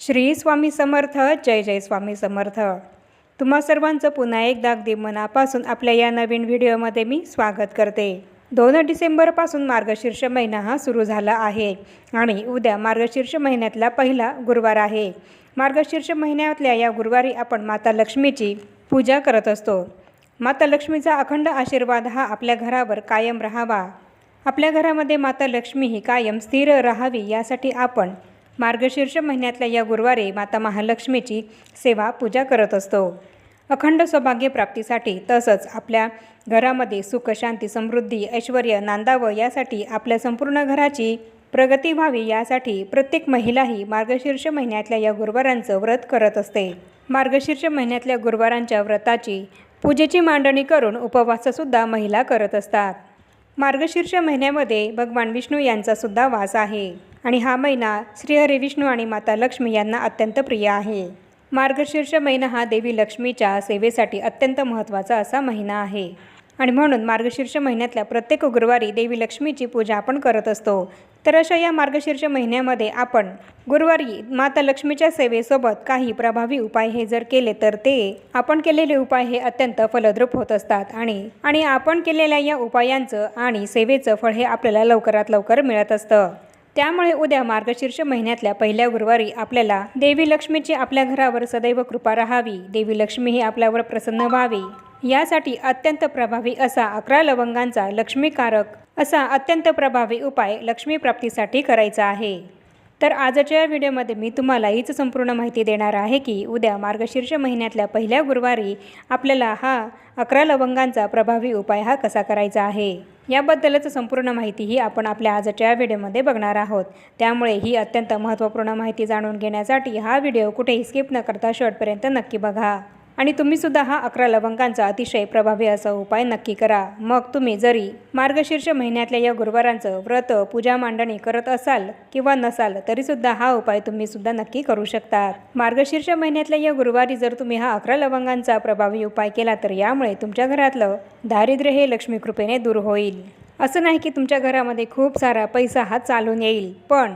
श्री स्वामी समर्थ जय जय स्वामी समर्थ. तुम्हा सर्वांचं पुन्हा एकदा अगदी मनापासून आपल्या या नवीन व्हिडिओमध्ये मी स्वागत करते. दोन डिसेंबरपासून मार्गशीर्ष महिना हा सुरू झाला आहे आणि उद्या मार्गशीर्ष महिन्यातला पहिला गुरुवार आहे. मार्गशीर्ष महिन्यातल्या या गुरुवारी आपण माता लक्ष्मीची पूजा करत असतो. माता लक्ष्मीचा अखंड आशीर्वाद हा आपल्या घरावर कायम राहावा. आपल्या घरामध्ये माता लक्ष्मी ही कायम स्थिर राहावी यासाठी आपण मार्गशीर्ष महिन्यातल्या या गुरुवारी माता महालक्ष्मीची सेवा पूजा करत असतो. अखंड सौभाग्य प्राप्तीसाठी तसंच आपल्या घरामध्ये सुख शांती समृद्धी ऐश्वर नांदावं यासाठी आपल्या संपूर्ण घराची प्रगती व्हावी यासाठी प्रत्येक महिलाही मार्गशीर्ष महिन्यातल्या या गुरुवारांचं व्रत करत असते. मार्गशीर्ष महिन्यातल्या गुरुवारांच्या व्रताची पूजेची मांडणी करून उपवाससुद्धा महिला करत असतात. मार्गशीर्ष महिन्यामध्ये भगवान विष्णू यांचासुद्धा वास आहे. आणि हा महिना श्रीहरी विष्णू आणि माता लक्ष्मी यांना अत्यंत प्रिय आहे. मार्गशीर्ष महिना हा देवी लक्ष्मीच्या सेवेसाठी अत्यंत महत्त्वाचा असा महिना आहे. आणि म्हणून मार्गशीर्ष महिन्यातल्या प्रत्येक गुरुवारी देवी लक्ष्मीची पूजा आपण करत असतो. तर अशा या मार्गशीर्ष महिन्यामध्ये आपण गुरुवारी माता लक्ष्मीच्या सेवेसोबत काही प्रभावी उपाय हे जर केले तर ते आपण केलेले उपाय हे अत्यंत फलद्रूप होत असतात आणि आणि आपण केलेल्या या उपायांचं आणि सेवेचं फळ हे आपल्याला लवकरात लवकर मिळत असतं. त्यामुळे उद्या मार्गशीर्ष महिन्यातल्या पहिल्या गुरुवारी आपल्याला देवी लक्ष्मीची आपल्या घरावर सदैव कृपा राहावी. देवी लक्ष्मी ही आपल्यावर प्रसन्न व्हावी. यासाठी अत्यंत प्रभावी असा अकरा लवंगांचा लक्ष्मीकारक असा अत्यंत प्रभावी उपाय लक्ष्मी प्राप्तीसाठी करायचा आहे. तर आजच्या या व्हिडिओमध्ये मी तुम्हाला हीच संपूर्ण माहिती देणार आहे की उद्या मार्गशीर्ष महिन्यातल्या पहिल्या गुरुवारी आपल्याला हा अकरा लवंगांचा प्रभावी उपाय हा कसा करायचा आहे? याबद्दलच संपूर्ण माहिती ही आपण आपल्या आजच्या व्हिडिओमध्ये बघणार आहोत. त्यामुळे ही अत्यंत महत्त्वपूर्ण माहिती जाणून घेण्यासाठी हा व्हिडिओ कुठेही स्किप न करता शेवटपर्यंत नक्की बघा. आणि तुम्हीसुद्धा हा अकरा लवंगांचा अतिशय प्रभावी असा उपाय नक्की करा. मग तुम्ही जरी मार्गशीर्ष महिन्यातल्या या गुरुवारांचं व्रत पूजा मांडणी करत असाल किंवा नसाल तरीसुद्धा हा उपाय तुम्हीसुद्धा नक्की करू शकतात मार्गशीर्ष महिन्यातल्या या गुरुवारी जर तुम्ही हा अकरा लवंगांचा प्रभावी उपाय केला तर यामुळे तुमच्या घरातलं दारिद्र्य हे लक्ष्मीकृपेने दूर होईल. असं नाही की तुमच्या घरामध्ये खूप सारा पैसा हा चालून येईल पण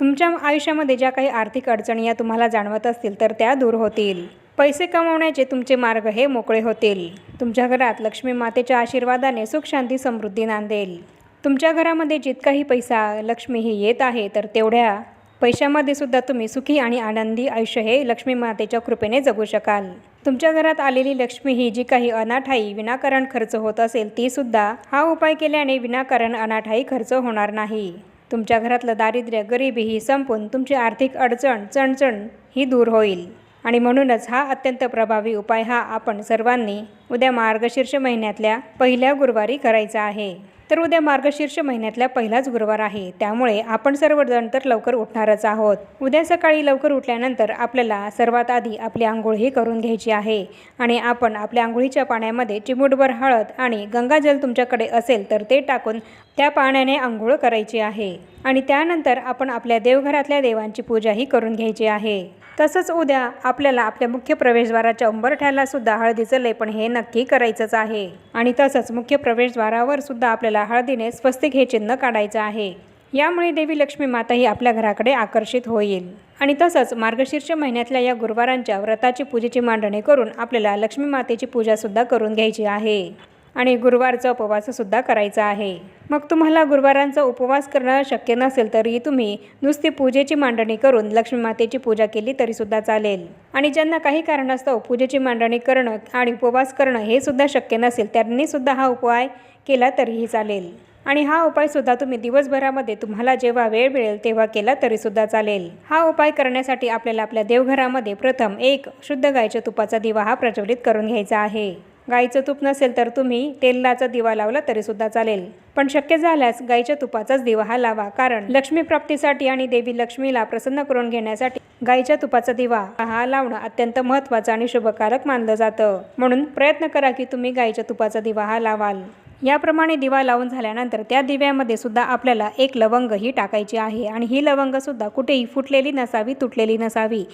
तुमच्या आयुष्यामध्ये ज्या काही आर्थिक अडचणी या तुम्हाला जाणवत असतील तर त्या दूर होतील. पैसे कमवण्याचे तुमचे मार्ग हे मोकळे होतील. तुमच्या घरात लक्ष्मी मातेच्या आशीर्वादाने सुख शांती समृद्धी नांदेल. तुमच्या घरामध्ये जितकाही पैसा लक्ष्मी ही येत आहे तर तेवढ्या पैशामध्ये सुद्धा तुम्ही सुखी आणि आनंदी आयुष्य हे लक्ष्मी मातेच्या कृपेने जगू शकाल. तुमच्या घरात आलेली लक्ष्मी ही जी काही अनाठाई विनाकारण खर्च होत असेल ती सुद्धा हा उपाय केल्याने विनाकारण अनाठाई खर्च होणार नाही. तुमच्या घरातलं दारिद्र्य गरिबी ही संपून तुमची आर्थिक अडचण चणचण ही दूर होईल. आणि म्हणूनच हा अत्यंत प्रभावी उपाय हा आपण सर्वांनी उद्या मार्गशीर्ष महिन्यातल्या पहिल्या गुरुवारी करायचा आहे. तर उद्या मार्गशीर्ष महिन्यातल्या पहिलाच गुरुवार आहे. त्यामुळे आपण सर्वजण तर लवकर उठणारच आहोत. उद्या सकाळी लवकर उठल्यानंतर आपल्याला सर्वात आधी आपली आंघोळ ही करून घ्यायची आहे. आणि आपण आपल्या आंघोळीच्या पाण्यामध्ये चिमूटभर हळद आणि गंगाजल तुमच्याकडे असेल तर ते टाकून त्या पाण्याने आंघोळ करायची आहे. आणि त्यानंतर आपण आपल्या देवघरातल्या देवांची पूजाही करून घ्यायची आहे. तसंच उद्या आपल्याला आपल्या मुख्य प्रवेशद्वाराच्या उंबरठ्याला सुद्धा हळदीचं लेपण हे नक्की करायचंच आहे. आणि तसंच मुख्य प्रवेशद्वारावर सुद्धा आपल्याला हळदीने स्वस्तिक हे चिन्ह काढायचं आहे. यामुळे देवी लक्ष्मी माता ही आपल्या घराकडे आकर्षित होईल. आणि तसंच मार्गशीर्ष महिन्यातल्या या गुरुवारांच्या व्रताची पूजेची मांडणी करून आपल्याला लक्ष्मी मातेची पूजासुद्धा करून घ्यायची आहे. आणि गुरुवारचा उपवाससुद्धा करायचा आहे. मग तुम्हाला गुरुवारांचा उपवास करणं शक्य नसेल तरी तुम्ही नुसती पूजेची मांडणी करून लक्ष्मी मातेची पूजा केली तरीसुद्धा चालेल. आणि ज्यांना काही कारणास्तव पूजेची मांडणी करणं आणि उपवास करणं हे सुद्धा शक्य नसेल त्यांनीसुद्धा हा उपाय केला तरीही चालेल. आणि हा उपायसुद्धा तुम्ही दिवसभरामध्ये तुम्हाला जेव्हा वेळ मिळेल तेव्हा केला तरीसुद्धा चालेल. हा उपाय करण्यासाठी आपल्याला आपल्या देवघरामध्ये प्रथम एक शुद्ध गायच्या तुपाचा दिवा हा प्रज्वलित करून घ्यायचा आहे. गाईचं तूप नसेल तर तुम्ही तेलाचा दिवा लावला तरीसुद्धा चालेल. पण शक्य झाल्यास गाईच्या तुपाचाच दिवा हा लावा कारण लक्ष्मी प्राप्तीसाठी आणि देवी लक्ष्मीला प्रसन्न करून घेण्यासाठी गाईच्या तुपाचा दिवा हा लावणं अत्यंत महत्त्वाचं आणि शुभकारक मानलं जातं. म्हणून प्रयत्न करा की तुम्ही गाईच्या तुपाचा दिवा हा लावाल. याप्रमाणे दिवा लावून झाल्यानंतर त्या दिव्यामध्ये सुद्धा आपल्याला एक लवंग ही टाकायची आहे. आणि ही लवंगसुद्धा कुठेही फुटलेली नसावी तुटलेली नसावी.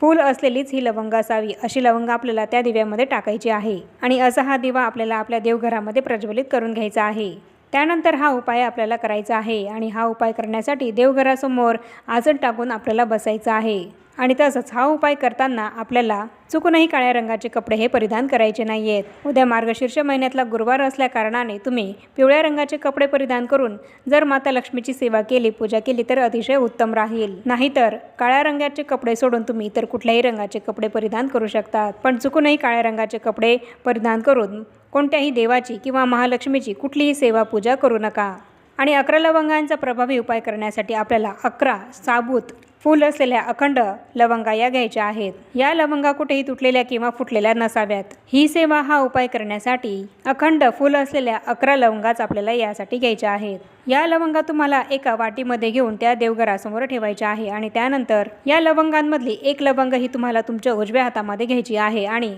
फूल असलेलीच ही लवंग असावी अशी लवंग आपल्याला त्या दिव्यामध्ये टाकायची आहे. आणि असा हा दिवा आपल्याला आपल्या देवघरामध्ये प्रज्वलित करून घ्यायचा आहे. त्यानंतर हा उपाय आपल्याला करायचा आहे. आणि हा उपाय करण्यासाठी देवघरासमोर आसन टाकून आपल्याला बसायचं आहे. आणि तसंच हा उपाय करताना आपल्याला चुकूनही काळ्या रंगाचे कपडे हे परिधान करायचे नाही आहेत उद्या मार्गशीर्ष महिन्यातला गुरुवार असल्याकारणाने तुम्ही पिवळ्या रंगाचे कपडे परिधान करून जर माता लक्ष्मीची सेवा केली पूजा केली तर अतिशय उत्तम राहील. नाहीतर काळ्या रंगाचे कपडे सोडून तुम्ही इतर कुठल्याही रंगाचे कपडे परिधान करू शकतात. पण चुकूनही काळ्या रंगाचे कपडे परिधान करून कोणत्याही देवाची किंवा महालक्ष्मीची कुठलीही सेवा पूजा करू नका. आणि अकरा लवंगांचा प्रभावी उपाय करण्यासाठी आपल्याला अकरा साबूत फूल असलेल्या अखंड लवंगा या घ्यायच्या आहेत. या लवंगा कुठेही तुटलेल्या किंवा फुटलेल्या नसाव्यात. ही सेवा हा उपाय करण्यासाठी अखंड फूल असलेल्या अकरा लवंगाच आपल्याला यासाठी घ्यायच्या आहेत. या लवंगा तुम्हाला एका वाटीमध्ये घेऊन त्या देवघरासमोर ठेवायच्या आहे आणि त्यानंतर या लवंगांमधली एक लवंग ही तुम्हाला तुमच्या उजव्या हातामध्ये घ्यायची आहे आणि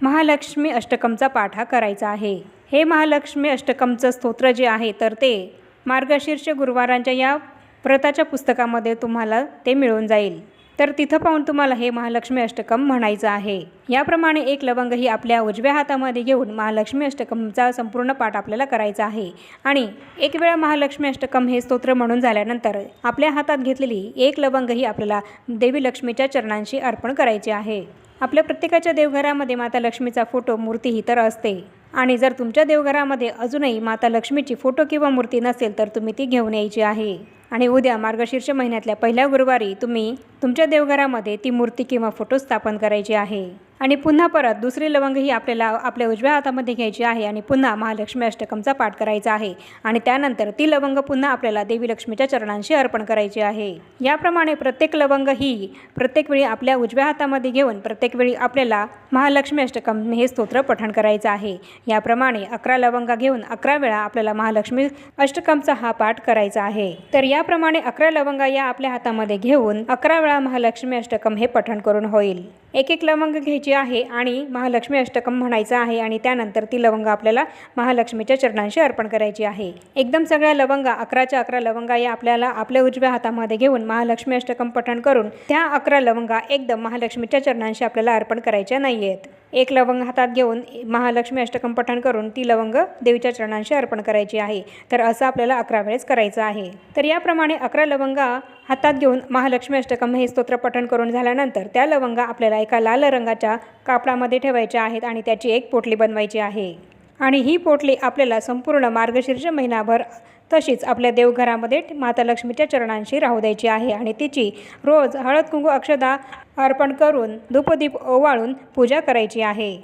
महालक्ष्मी अष्टकमचा पाठ हा करायचा आहे. हे महालक्ष्मी अष्टकमचं स्तोत्र जे आहे तर ते मार्गशीर्ष गुरुवारांच्या या व्रताच्या पुस्तकामध्ये तुम्हाला ते मिळून जाईल. तर तिथं पाहून तुम्हाला हे महालक्ष्मी अष्टकम म्हणायचं आहे. याप्रमाणे एक लवंग ही आपल्या उजव्या हातामध्ये घेऊन महालक्ष्मी अष्टकमचा संपूर्ण पाठ आपल्याला करायचा आहे. आणि एक वेळा महालक्ष्मी अष्टकम हे स्तोत्र म्हणून झाल्यानंतर आपल्या हातात घेतलेली एक लवंग ही आपल्याला देवी लक्ष्मीच्या चरणांशी अर्पण करायची आहे. आपल्या प्रत्येकाच्या देवघरामध्ये माता लक्ष्मीचा फोटो मूर्तीही तर असते. आणि जर तुमच्या देवघरामध्ये अजूनही माता लक्ष्मीची फोटो किंवा मूर्ती नसेल तर तुम्ही ती घेऊन यायची आहे. आणि उद्या मार्गशीर्ष महिन्यातल्या पहिल्या गुरुवारी तुम्ही तुमच्या देवघरामध्ये ती मूर्ती किंवा फोटो स्थापन करायची आहे. आणि पुन्हा परत दुसरी लवंग ही आपल्याला आपल्या उजव्या हातामध्ये घ्यायची आहे आणि पुन्हा महालक्ष्मी अष्टकमचा पाठ करायचा आहे. आणि त्यानंतर ती लवंग पुन्हा आपल्याला देवी लक्ष्मीच्या चरणांशी अर्पण करायची आहे. याप्रमाणे प्रत्येक लवंग ही प्रत्येक वेळी आपल्या उजव्या हातामध्ये घेऊन प्रत्येक वेळी आपल्याला महालक्ष्मी अष्टकम हे स्तोत्र पठण करायचं आहे. याप्रमाणे अकरा लवंगा घेऊन अकरा वेळा आपल्याला महालक्ष्मी अष्टकमचा हा पाठ करायचा आहे. तर याप्रमाणे अकरा लवंगा या आपल्या हातामध्ये घेऊन अकरा वेळा महालक्ष्मी अष्टकम हे पठण करून होईल. एक एक लवंग घ्यायची आहे आणि महालक्ष्मी अष्टकम म्हणायचं आहे आणि त्यानंतर ती लवंग आपल्याला महालक्ष्मीच्या चरणांशी अर्पण करायची आहे. एकदम सगळ्या लवंगा अकराच्या अकरा लवंगा या आपल्याला आपल्या उजव्या हातामध्ये घेऊन महालक्ष्मी अष्टकम पठण करून त्या अकरा लवंगा एकदम महालक्ष्मीच्या चरणांशी आपल्याला अर्पण करायच्या नाही आहेत एक लवंग हातात घेऊन महालक्ष्मी अष्टकम पठण करून ती लवंग देवीच्या चरणांशी अर्पण करायची आहे. तर असं आपल्याला अकरा वेळेस करायचं आहे. तर याप्रमाणे अकरा लवंगा हातात घेऊन महालक्ष्मी अष्टकम हे स्तोत्र पठण करून झाल्यानंतर त्या लवंगा आपल्याला एका लाल रंगाच्या कापडामध्ये ठेवायच्या आहेत आणि त्याची एक पोटली बनवायची आहे. आणि ही पोटली आपल्याला संपूर्ण मार्गशीर्ष महिनाभर तशीच आपल्या देवघरामध्ये माता लक्ष्मीच्या चरणांशी राहू द्यायची आहे आणि तिची रोज हळद कुंकू अक्षदा अर्पण करून धूपदीप ओवाळून पूजा करायची आहे.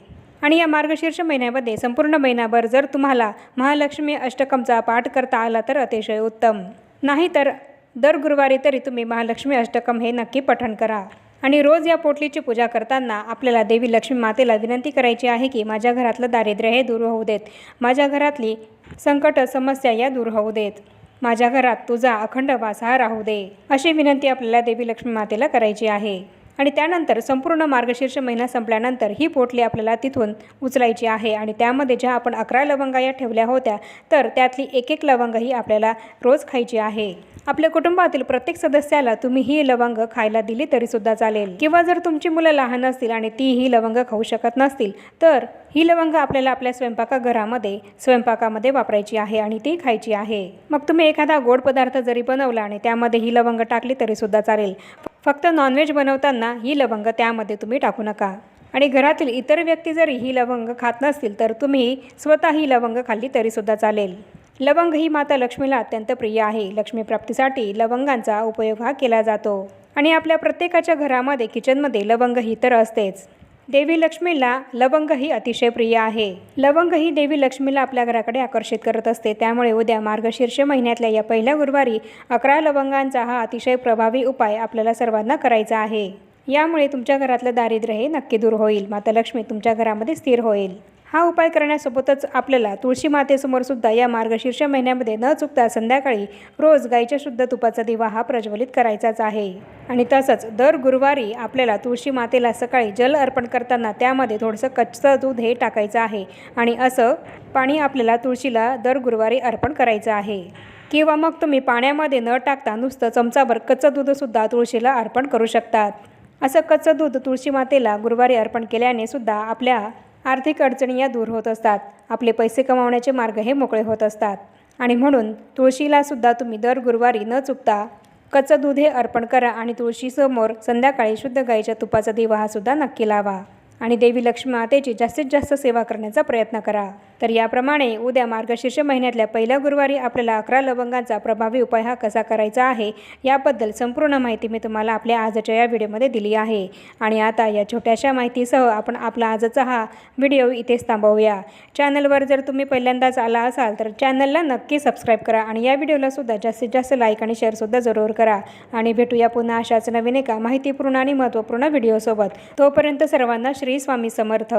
आणि या मार्गशीर्ष महिन्यामध्ये संपूर्ण महिनाभर जर तुम्हाला महालक्ष्मी अष्टकमचा पाठ करता आला तर अतिशय उत्तम. नाहीतर दर गुरुवारी तरी तुम्ही महालक्ष्मी अष्टकम हे नक्की पठण करा. आणि रोज या पोटलीची पूजा करताना आपल्याला देवी लक्ष्मी मातेला विनंती करायची आहे की माझ्या घरातलं दारिद्र्य हे दूर होऊ देत. माझ्या घरातली संकट समस्या या दूर होऊ देत. माझ्या घरात तुझा अखंड वास हा राहू दे अशी विनंती आपल्याला देवी लक्ष्मी मातेला करायची आहे. आणि त्यानंतर संपूर्ण मार्गशीर्ष महिना संपल्यानंतर ही पोटली आपल्याला तिथून उचलायची आहे. आणि त्यामध्ये ज्या आपण अकरा लवंगा या ठेवल्या होत्या तर त्यातली एक एक लवंग ही आपल्याला रोज खायची आहे. आपल्या कुटुंबातील प्रत्येक सदस्याला तुम्ही ही लवंग खायला दिली तरी सुद्धा चालेल. किंवा जर तुमची मुलं लहान असतील आणि ती ही लवंग खाऊ शकत नसतील तर ही लवंग आपल्याला आपल्या स्वयंपाकघरामध्ये स्वयंपाकामध्ये वापरायची आहे आणि ती खायची आहे. मग तुम्ही एखादा गोड पदार्थ जरी बनवला आणि त्यामध्ये ही लवंग टाकली तरी सुद्धा चालेल. फक्त नॉनव्हेज बनवताना ही लवंग त्यामध्ये तुम्ही टाकू नका. आणि घरातील इतर व्यक्ती जरी ही लवंग खात नसतील तर तुम्ही स्वतः ही लवंग खाल्ली तरीसुद्धा चालेल. लवंग ही माता लक्ष्मीला अत्यंत प्रिय आहे. लक्ष्मीप्राप्तीसाठी लवंगांचा उपयोग हा केला जातो. आणि आपल्या प्रत्येकाच्या घरामध्ये किचनमध्ये लवंग ही तर असतेच. देवी लक्ष्मीला लवंग ही अतिशय प्रिय आहे. लवंग ही देवी लक्ष्मीला आपल्या घराकडे आकर्षित करत असते. त्यामुळे उद्या मार्गशीर्ष महिन्यातल्या या पहिल्या गुरुवारी अकरा लवंगांचा हा अतिशय प्रभावी उपाय आपल्याला सर्वांना करायचा आहे. यामुळे तुमच्या घरातलं दारिद्र्य हे नक्की दूर होईल. माता लक्ष्मी तुमच्या घरामध्ये स्थिर होईल. हा उपाय करण्यासोबतच आपल्याला तुळशी मातेसमोर सुद्धा या मार्गशीर्ष महिन्यामध्ये न चुकता संध्याकाळी रोज गाईच्या शुद्ध तुपाचा दिवा हा प्रज्वलित करायचाच आहे. आणि तसंच दर गुरुवारी आपल्याला तुळशी मातेला सकाळी जल अर्पण करताना त्यामध्ये थोडंसं कच्चं दूध हे टाकायचं आहे आणि असं पाणी आपल्याला तुळशीला दर गुरुवारी अर्पण करायचं आहे. किंवा मग तुम्ही पाण्यामध्ये न टाकता नुसतं चमचाभर कच्चं दूधसुद्धा तुळशीला अर्पण करू शकतात. असं कच्चं दूध तुळशी मातेला गुरुवारी अर्पण केल्याने सुद्धा आपल्या आर्थिक अडचणी या दूर होत असतात. आपले पैसे कमावण्याचे मार्ग हे मोकळे होत असतात. आणि म्हणून तुळशीला सुद्धा तुम्ही दर गुरुवारी न चुकता कच्चं दूध हे अर्पण करा आणि तुळशीसमोर संध्याकाळी शुद्ध गाईच्या तुपाचा दिवा हा सुद्धा नक्की लावा. आणि देवी लक्ष्मी मातेची जास्तीत जास्त सेवा करण्याचा प्रयत्न करा. तर याप्रमाणे उद्या मार्गशीर्ष महिन्यातल्या पहिल्या गुरुवारी आपल्याला अकरा लवंगांचा प्रभावी उपाय हा कसा करायचा आहे याबद्दल संपूर्ण माहिती मी तुम्हाला आपल्या आजच्या या व्हिडिओमध्ये दिली आहे. आणि आता या छोट्याशा माहितीसह आपण आपला आजचा हा व्हिडिओ इथेच थांबवूया. चॅनलवर जर तुम्ही पहिल्यांदाच आला असाल तर चॅनलला नक्की सबस्क्राईब करा आणि या व्हिडिओला सुद्धा जास्तीत जास्त लाईक आणि शेअरसुद्धा जरूर करा. आणि भेटूया पुन्हा अशाच नवीन एका माहितीपूर्ण आणि महत्त्वपूर्ण व्हिडिओसोबत. तोपर्यंत सर्वांना श्री श्री स्वामी समर्थ.